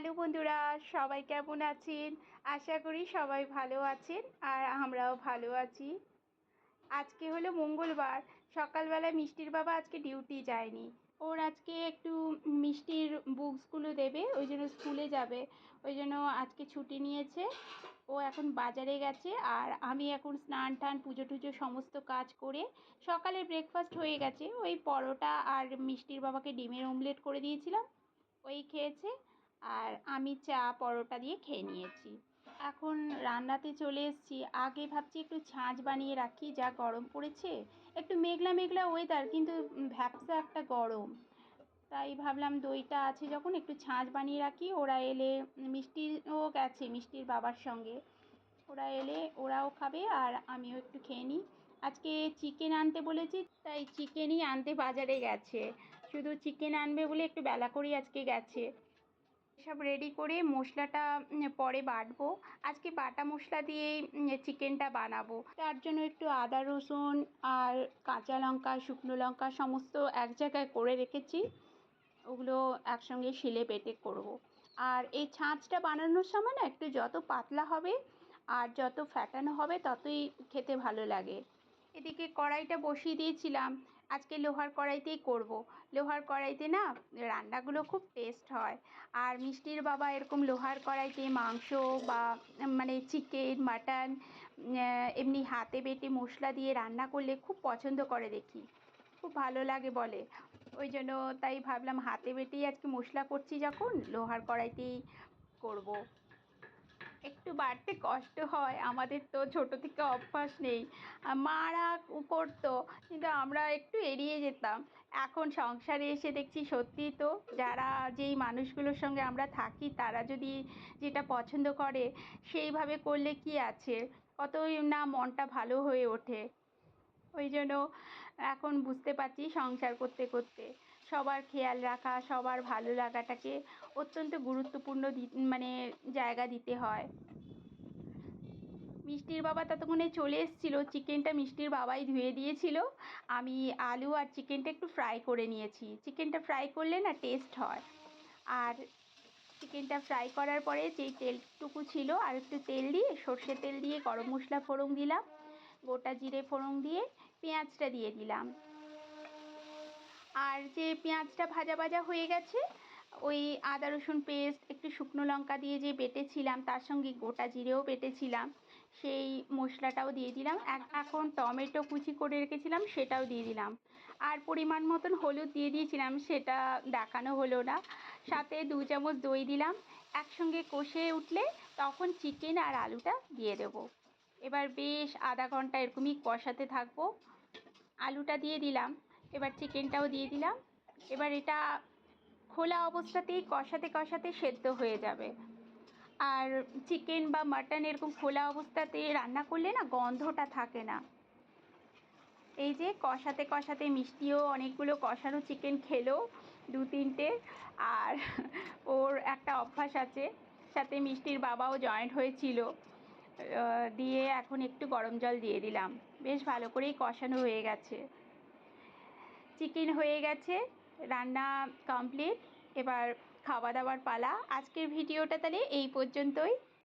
Hello বন্ধুরা, সবাই কেমন আছেন? আশা করি সবাই ভালো আছেন আর আমরাও ভালো আছি। আজকে হলো মঙ্গলবার, সকালবেলা মিষ্টির বাবা আজকে ডিউটি যায়নি। ওর আজকে একটু মিষ্টির বুকসগুলো দেবে, ওই জন্য স্কুলে যাবে। ওই জন্য আজকে ছুটি নিয়েছে। ও এখন বাজারে গেছে আর আমি এখন স্নান টান, পুজো টুজো সমস্ত কাজ করে সকালে ব্রেকফাস্ট হয়ে গেছে। ওই পরোটা আর মিষ্টির বাবাকে ডিমের অমলেট করে দিয়েছিলাম। ওই খেয়েছে। আর আমি চা, পরোটা দিয়ে খেয়ে নিয়েছি। এখন রান্নাতে চলে এসেছি। আগে ভাবছি একটু ছাঁচ বানিয়ে রাখি, যা গরম পড়েছে। একটু মেঘলা মেঘলা ওয়েদার কিন্তু ভ্যাপসা একটা গরম। তাই ভাবলাম দইটা আছে যখন একটু ছাঁচ বানিয়ে রাখি। ওরা এলে মিষ্টিও গেছে মিষ্টির বাবার সঙ্গে। ওরা এলে ওরাও খাবে আর আমিও একটু খেয়ে নিই। আজকে চিকেন আনতে বলেছি, তাই চিকেনই আনতে বাজারে গেছে। শুধু চিকেন আনবে বলে একটু বেলা করেই আজকে গেছে। সব রেডি করে মশলাটা পরে বাটবো। আজকে বাটা মশলা দিয়েই চিকেনটা বানাবো। তার জন্য একটু আদা, রসুন আর কাঁচা লঙ্কা, শুকনো লঙ্কা সমস্ত এক জায়গায় করে রেখেছি। ওগুলো একসঙ্গে শিলে বেটে করব। আর এই ছাঁচটা বানানোর সময় না একটু যত পাতলা হবে আর যত ফ্যাটানো হবে ততই খেতে ভালো লাগে। এদিকে কড়াইটা বসিয়ে দিয়েছিলাম। আজকে লোহার কড়াইতেই করব। লোহার কড়াইতে না রান্নাগুলো খুব টেস্ট হয় আর মিষ্টির বাবা এরকম লোহার কড়াইতে মাংস বা মানে চিকেন মাটন এমনি হাতে বেটে মশলা দিয়ে রান্না করলে খুব পছন্দ করে দেখি খুব ভালো লাগে বলে ওই জন্য তাই ভাবলাম হাতে বেটেই আজকে মশলা করছি যখন, লোহার কড়াইতেই করব। একটু বাড়তে কষ্ট হয়। আমাদের তো ছোটো থেকে অভ্যাস নেই। মারা করতো, কিন্তু আমরা একটু এড়িয়ে যেতাম। এখন সংসারে এসে দেখছি সত্যি তো যারা যেই মানুষগুলোর সঙ্গে আমরা থাকি, তারা যদি যেটা পছন্দ করে, সেইভাবে করলে কি আছে? কতই না মনটা ভালো হয়ে ওঠে। ওই জন্য এখন বুঝতে পারছি সংসার করতে করতে। সবার খেয়াল রাখা, সবার ভালো লাগাটাকে অত্যন্ত গুরুত্বপূর্ণ মানে জায়গা দিতে হয়। মিষ্টির বাবা ততক্ষণে চলে এসেছিল। চিকেনটা মিষ্টির বাবাই ধুয়ে দিয়েছিল। আমি আলু আর চিকেনটা একটু ফ্রাই করে নিয়েছি। চিকেনটা ফ্রাই করলে না টেস্ট হয়। আর চিকেনটা ফ্রাই করার পরে যেই তেলটুকু ছিল, আর একটু তেল দিয়ে সর্ষে তেল দিয়ে গরম মশলা ফোড়ন দিলাম। গোটা জিরে ফোড়ন দিয়ে পেঁয়াজটা দিয়ে দিলাম। আর যে পেঁয়াজটা ভাজা ভাজা হয়ে গেছে, ওই আদা রসুন পেস্ট একটু শুকনো লঙ্কা দিয়ে যে বেটেছিলাম, তার সঙ্গে গোটা জিরেও বেটেছিলাম। সেই মশলাটাও দিয়ে দিলাম। এখন টমেটো কুচি করে রেখেছিলাম, সেটাও দিয়ে দিলাম। আর পরিমাণ মতন হলুদ দিয়ে দিয়েছিলাম, সেটা দেখানো হলো না। সাথে দু চামচ দই দিলাম। একসঙ্গে কষে উঠলে তখন চিকেন আর আলুটা দিয়ে দেব। এবার বেশ আধা ঘণ্টা এরকমই কষাতে থাকব। আলুটা দিয়ে দিলাম, এবার চিকেনটাও দিয়ে দিলাম। এবার এটা খোলা অবস্থাতেই কষাতে কষাতে সেদ্ধ হয়ে যাবে। আর চিকেন বা মাটন এরকম খোলা অবস্থাতে রান্না করলে না গন্ধটা থাকে না। এই যে কষাতে কষাতে মিষ্টিও অনেকগুলো কষানো চিকেন খেলো দু তিনটে আর ওর একটা অভ্যাস আছে, সাথে মিষ্টির বাবাও জয়েন্ট হয়েছিল। দিয়ে এখন একটু গরম জল দিয়ে দিলাম। বেশ ভালো করেই কষানো হয়ে গেছে। চিকেন হয়ে গেছে, রান্না কমপ্লিট এবার খাওয়া দাওয়ার পালা। আজকের ভিডিওটা তাহলে এই পর্যন্তই।